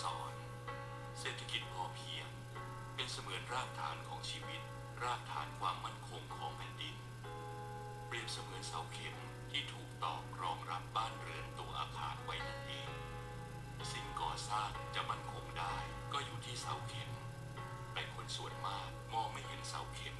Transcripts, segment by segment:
สอน เศรษฐกิจพอเพียง เป็นเสมือนรากฐานของชีวิต รากฐานความมั่นคงของแผ่นดิน เปรียบเสมือนเสาเข็มที่ถูกตอกรองรับบ้านเรือนตัวอาคารไว้นั่นเอง สิ่งก่อสร้างจะมั่นคงได้ก็อยู่ที่เสาเข็ม แต่คนส่วนมากมองไม่เห็นเสาเข็ม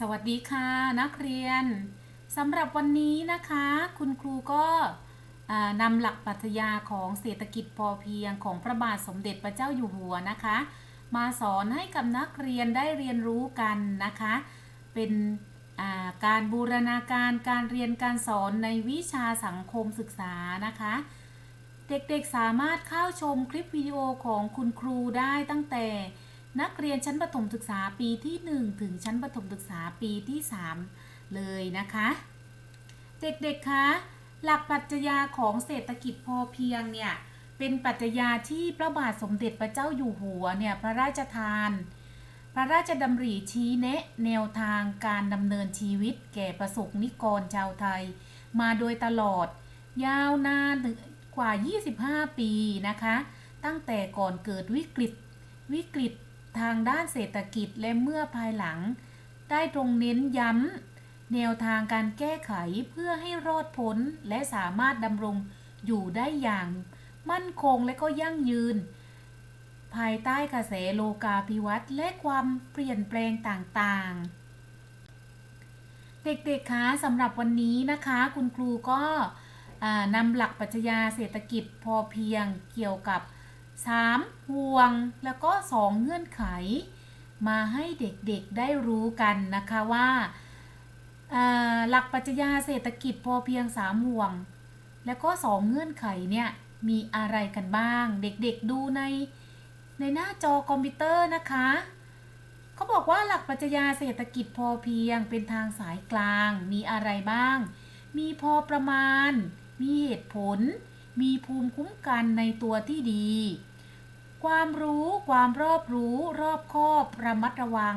สวัสดีค่ะนักเรียนสำหรับวันนี้นะคะ คุณครูก็นำหลักปรัชญาของเศรษฐกิจพอเพียงของพระบาทสมเด็จพระเจ้าอยู่หัวนะคะ มาสอนให้กับนักเรียนได้เรียนรู้กันนะคะ เป็นการบูรณาการการเรียนการสอนในวิชาสังคมศึกษานะคะ เด็กๆสามารถเข้าชมคลิปวิดีโอของคุณครูได้ตั้งแต่ นักเรียนชั้นประถมศึกษาปีที่ 1 ถึงชั้นประถมศึกษาปีที่ 3 เลยนะคะ เด็กๆคะหลักปรัชญาของเศรษฐกิจพอเพียงเนี่ยเป็นปรัชญาที่พระบาทสมเด็จพระเจ้าอยู่หัวเนี่ยพระราชทาน พระราชดำริชี้แนะแนวทางการดำเนินชีวิตแก่ประสบนิกรชาวไทย มาโดยตลอด ยาวนานถึงกว่า 25 ปีนะคะ ตั้งแต่ก่อนเกิดวิกฤตวิกฤต ทางด้านเศรษฐกิจและเมื่อภายหลัง ได้ตรงเน้นย้ำแนวทางการแก้ไขเพื่อให้รอดพ้นและสามารถดำรงอยู่ได้อย่าง มั่นคงและก็ยั่งยืน ภายใต้กระแสโลกาภิวัตน์และความเปลี่ยนแปลงต่างๆ เด็กๆคะสำหรับวันนี้นะคะ คุณครูก็นำหลักปรัชญาเศรษฐกิจพอเพียงเกี่ยวกับ 3 ห่วงแล้วก็ 2 เงื่อนไข มาให้เด็กๆได้รู้กันนะคะว่าหลักปรัชญาเศรษฐกิจพอเพียง 3 ห่วง แล้วก็ 2 เงื่อนไขเนี่ยมีอะไรกันบ้าง เด็กๆดูในในหน้าจอคอมพิวเตอร์นะคะเขาบอกว่าหลักปรัชญาเศรษฐกิจพอเพียงเป็นทางสายกลางมีอะไรบ้าง มีพอประมาณ มีเหตุผล มีภูมิคุ้มกันในตัวที่ดี ความรู้ ความรอบรู้ รอบคอบระมัดระวัง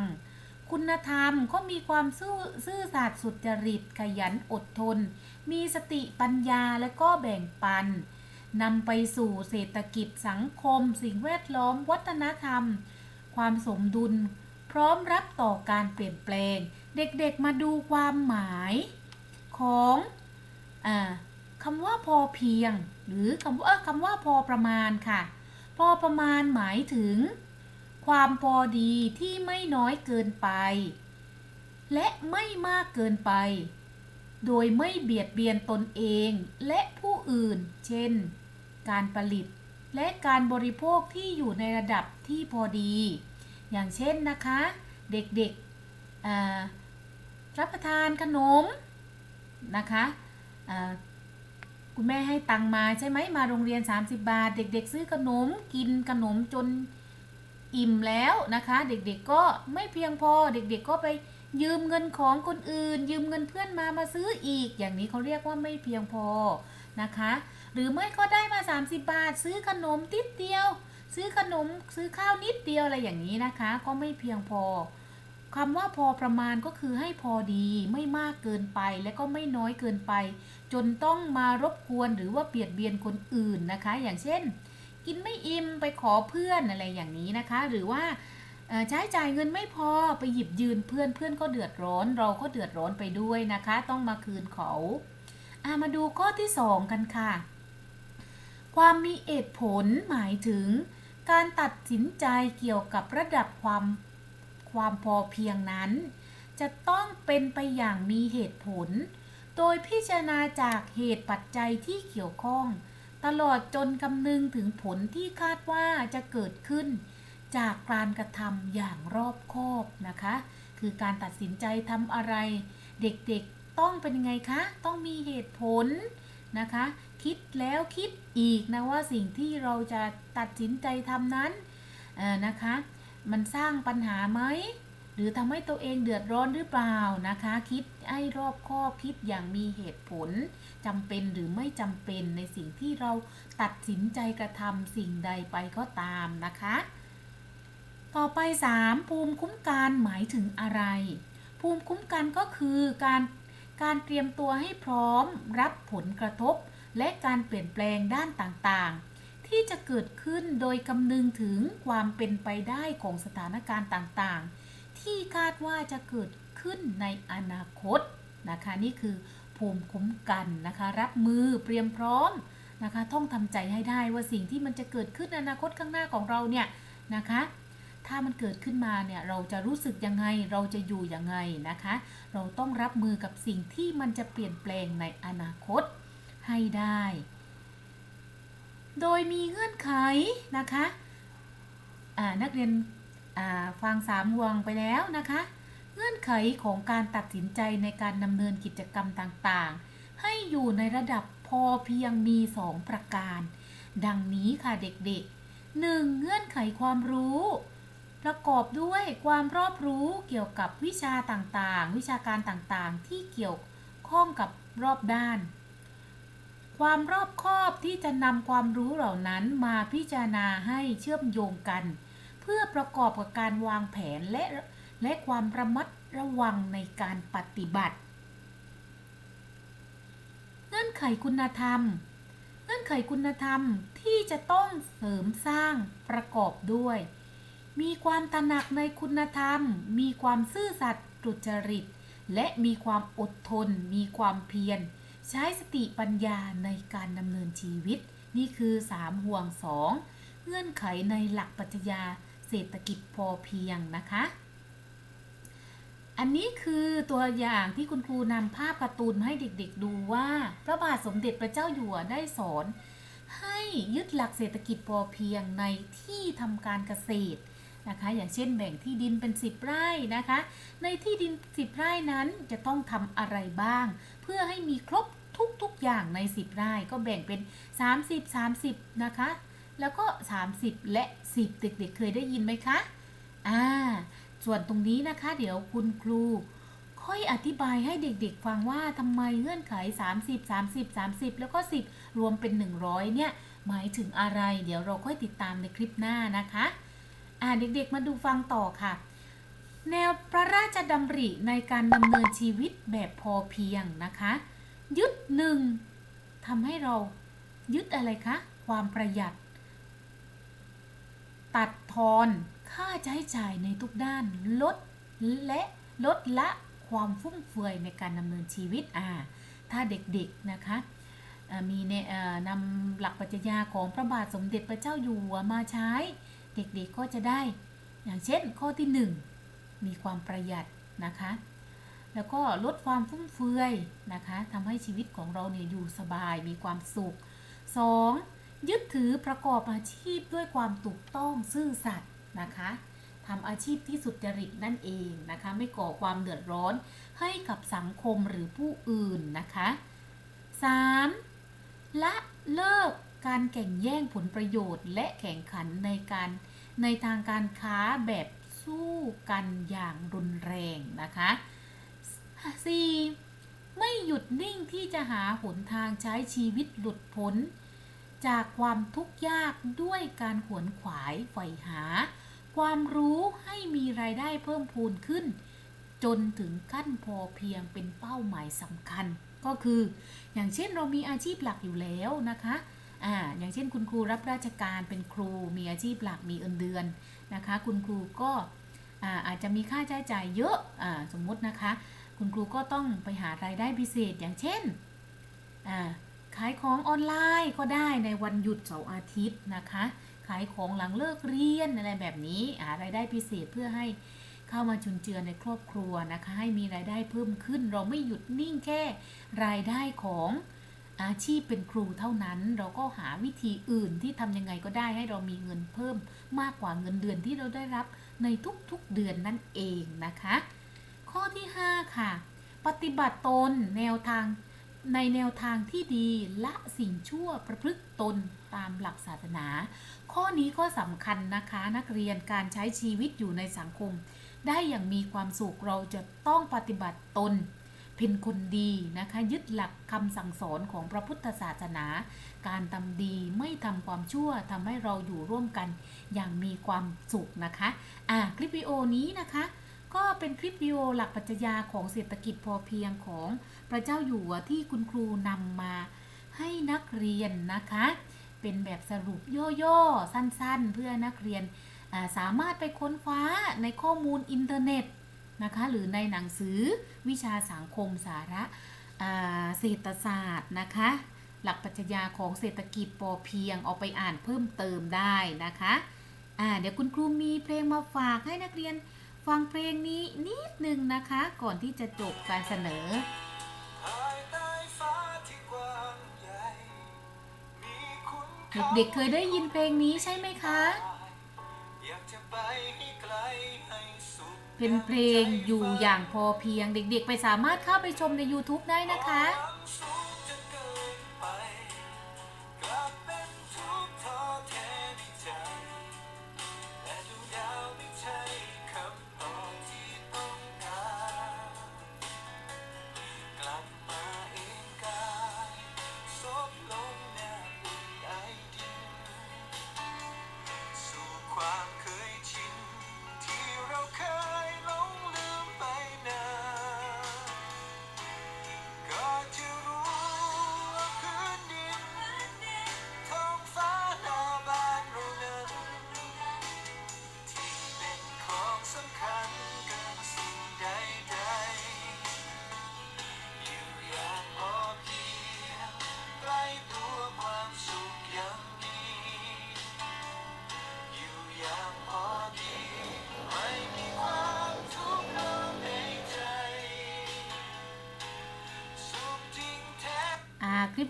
คุณธรรมก็มีความซื่อซื่อสัตย์สุจริตขยันอดทน มีสติปัญญาและก็แบ่งปันนำไปสู่เศรษฐกิจสังคม สิ่งแวดล้อม วัฒนธรรม ความสมดุล พร้อมรับต่อการเปลี่ยนแปลง เด็กๆมาดูความหมายของอ่า คำว่าพอเพียง หรือคำว่าคำว่าพอประมาณค่ะ พอประมาณหมายถึง ความพอดีที่ไม่น้อยเกินไป และไม่มากเกินไป โดยไม่เบียดเบียนตนเองและผู้อื่น เช่น การผลิต และการบริโภคที่อยู่ในระดับที่พอดี อย่างเช่นนะคะ เด็กๆรับประทานขนมนะคะ คุณแม่ให้ตังมาใช่ไหมมาโรงเรียน 30 บาท เด็ก ๆ ซื้อขนมกินขนมจนอิ่มแล้วนะคะ เด็กๆก็ไม่เพียงพอเด็กๆก็ไปยืมเงินของคนอื่น ยืมเงินเพื่อนมามาซื้ออีก อย่างนี้เขาเรียกว่าไม่เพียงพอนะคะ หรือไม่ก็ได้มา 30 บาท ซื้อขนมติดเดียว ซื้อขนมซื้อข้าวนิดเดียวอะไรอย่างนี้นะคะ ก็ไม่เพียงพอ คำว่าพอประมาณก็คือให้พอดีไม่มากเกินไปและก็ไม่น้อยเกินไป จนต้องมารบกวนหรือว่าเบียดเบียนคนอื่นนะคะ อย่างเช่น กินไม่อิ่มไปขอเพื่อนอะไรอย่างนี้นะคะ หรือว่าใช้จ่ายเงินไม่พอไปหยิบยืนเพื่อนเพื่อนก็เดือดร้อน เราก็เดือดร้อนไปด้วยนะคะ ต้องมาคืนเขาอะมาดูข้อที่สองกันค่ะ ความมีเหตุผลหมายถึง การตัดสินใจเกี่ยวกับระดับความ ความพอเพียงนั้น จะต้องเป็นไปอย่างมีเหตุผล โดยพิจารณาจากเหตุปัจจัยที่เกี่ยวข้อง ตลอดจนคำนึงถึงผลที่คาดว่าจะเกิดขึ้น จากการกระทำอย่างรอบคอบนะคะ คือการตัดสินใจทำอะไร เด็กๆต้องเป็นยังไงคะ ต้องมีเหตุผลนะคะ คิดแล้วคิดอีกนะว่าสิ่งที่เราจะตัดสินใจทำนั้นนะคะ มันสร้างปัญหาไหม หรือทำให้ตัวเองเดือดร้อนหรือเปล่านะคะ คิดให้รอบคอบคิดอย่างมีเหตุผลจำเป็นหรือไม่จำเป็นในสิ่งที่เราตัดสินใจกระทำสิ่งใดไปก็ตามนะคะ ต่อไป 3. ภูมิคุ้มกันหมายถึงอะไร ภูมิคุ้มกันก็คือการการเตรียมตัวให้พร้อมรับผลกระทบ และการเปลี่ยนแปลงด้านต่างๆ ที่จะเกิดขึ้นโดยคำนึงถึงความเป็นไปได้ของสถานการณ์ต่างๆ ที่คาดว่าจะเกิดขึ้นในอนาคตนะคะนี่คือภูมิคุ้มกันนะคะ รับมือเตรียมพร้อมนะคะต้องทำใจให้ได้ว่าสิ่งที่มันจะเกิดขึ้นในอนาคตข้างหน้าของเราเนี่ยนะคะถ้ามันเกิดขึ้นมาเนี่ยเราจะรู้สึกยังไงเราจะอยู่ยังไงนะคะ เราต้องรับมือกับสิ่งที่มันจะเปลี่ยนแปลงในอนาคตให้ได้ โดยมีเงื่อนไขนะคะนักเรียนฟังสามวงไปแล้วนะคะ เงื่อนไขของการตัดสินใจในการดำเนินกิจกรรมต่างๆ ให้อยู่ในระดับพอเพียงมี 2 ประการ ดังนี้ค่ะเด็กๆ 1. เงื่อนไขความรู้ ประกอบด้วยความรอบรู้เกี่ยวกับวิชาต่างๆ วิชาการต่างๆ ที่เกี่ยวข้องกับรอบด้าน ความรอบคอบที่จะนำความรู้เหล่านั้นมาพิจารณาให้เชื่อมโยงกัน เพื่อประกอบกับการวางแผนและและความระมัดระวังในการปฏิบัติ เงื่อนไขคุณธรรม เงื่อนไขคุณธรรมที่จะต้องเสริมสร้างประกอบด้วย มีความตระหนักในคุณธรรม มีความซื่อสัตย์สุจริต และมีความอดทน มีความเพียร ใช้สติปัญญาในการดำเนินชีวิต นี่คือ 3 ห่วง 2 เงื่อนไขในหลักปรัชญาเศรษฐกิจพอเพียงนะคะ อันนี้คือตัวอย่างที่คุณครูนำภาพการ์ตูนมาให้เด็กๆดูว่า พระบาทสมเด็จพระเจ้าอยู่หัวได้สอน ให้ยึดหลักเศรษฐกิจพอเพียงในที่ทำการเกษตรนะคะอย่างเช่นแบ่งที่ดินเป็น 10 ไร่นะคะ ในที่ดิน 10 ไร่นั้นจะต้องทำอะไรบ้าง เพื่อให้มีครบ ทุก ๆ อย่างใน 10 ไร่ก็แบ่งเป็น 30 30 นะคะ แล้วก็ 30 และ 10 เด็กๆ เคยได้ยินไหมคะ อ่า ส่วนตรงนี้นะคะ เดี๋ยวคุณครู ค่อยอธิบายให้เด็กๆ ฟังว่าทำไมเงื่อนไข 30 30 30 แล้วก็ 10 รวมเป็น 100 เนี่ย หมายถึงอะไร เดี๋ยวเราค่อยติดตามในคลิปหน้านะคะ อ่าเด็กๆ มาดูฟังต่อค่ะแนวพระราชดำริในการดำเนินชีวิตแบบพอเพียงนะคะ ยึดหนึ่งทำให้เรายึดอะไรคะ ความประหยัด ตัดทอนค่าใช้จ่ายในทุกด้าน ลดและลดละความฟุ่มเฟือยในการดำเนินชีวิตอ่าถ้าเด็กๆนะคะมีเนี่ยนำหลักปรัชญาของพระบาทสมเด็จพระเจ้าอยู่หัวมาใช้ เด็กๆก็จะได้ อย่างเช่นข้อที่ 1 มีความประหยัดนะคะ แล้วก็ลดความฟุ่มเฟือยนะคะทำให้ชีวิตของเราเนี่ยอยู่สบายมีความสุข 2. ยึดถือประกอบอาชีพด้วยความถูกต้องซื่อสัตย์นะคะทำอาชีพที่สุจริตนั่นเองนะคะ ไม่ก่อความเดือดร้อนให้กับสังคมหรือผู้อื่นนะคะ 3. ละเลิกการแข่งแย่งผลประโยชน์ และแข่งขันในการในทางการค้าแบบสู้กันอย่างรุนแรงนะคะ 4. ไม่หยุดนิ่งที่จะหาหนทางใช้ชีวิตหลุดพ้น จากความทุกข์ยากด้วยการขวนขวายใฝ่หา ความรู้ให้มีรายได้เพิ่มพูนขึ้น จนถึงขั้นพอเพียงเป็นเป้าหมายสำคัญ ก็คือ อย่างเช่นเรามีอาชีพหลักอยู่แล้วนะคะอ่าอย่างเช่นคุณครูรับราชการเป็นครูมีอาชีพหลักมีเงินเดือนนะคะ คุณครูก็อ่าอาจจะมีค่าใช้จ่ายเยอะอ่าสมมตินะคะ คุณครูก็ต้องไปหารายได้พิเศษอย่างเช่น ขายของออนไลน์ก็ได้ในวันหยุดเสาร์อาทิตย์นะคะ ขายของหลังเลิกเรียนอะไรแบบนี้หารายได้พิเศษเพื่อให้เข้ามาจุนเจือในครอบครัวนะคะ ให้มีรายได้เพิ่มขึ้น เราไม่หยุดนิ่งแค่รายได้ของอาชีพเป็นครูเท่านั้นเราก็หาวิธีอื่นที่ทำยังไงก็ได้ให้เรามีเงินเพิ่มมากกว่าเงินเดือนที่เราได้รับในทุกๆเดือนนั่นเองนะคะ ข้อที่ 5 ค่ะ ปฏิบัติตนแนวทางในแนวทางที่ดีละสิ่งชั่วประพฤติตนตามหลักศาสนา ข้อนี้ก็สำคัญนะคะนักเรียนการใช้ชีวิตอยู่ในสังคม ได้อย่างมีความสุขเราจะต้องปฏิบัติตน เป็นคนดีนะคะ ยึดหลักคำสั่งสอนของพระพุทธศาสนา การทำดีไม่ทำความชั่วทำให้เราอยู่ร่วมกันอย่างมีความสุขนะคะ อ่าคลิปวิดีโอนี้นะคะ ก็เป็นคลิปวิดีโอหลักปรัชญาของเศรษฐกิจพอเพียงของพระเจ้าอยู่หัวที่คุณครูนำมาให้นักเรียนนะคะ เป็นแบบสรุปย่อๆ สั้นๆ เพื่อนักเรียนาสามารถไปค้นคว้าในข้อมูลอินเทอร์เน็ตนะคะ หรือในหนังสือวิชาสังคมสาระเศรษฐศาสตร์นะคะ หลักปรัชญาของเศรษฐกิจพอเพียงเอาไปอ่านเพิ่มเติมได้นะคะเดี๋ยวคุณครูมีเพลงมาฝากให้นักเรียน ฟังเพลงนี้นิดนึงนะคะ ก่อนที่จะจบการเสนอเด็กๆเคยได้ยินเพลงนี้ใช่ไหมคะ เป็นเพลงอยู่อย่างพอเพียงเด็กๆ ไปสามารถเข้าไปชมใน YouTube ได้นะคะ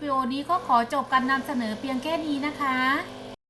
วิดีโอนี้ก็ขอจบการนำเสนอเพียงแค่นี้นะคะ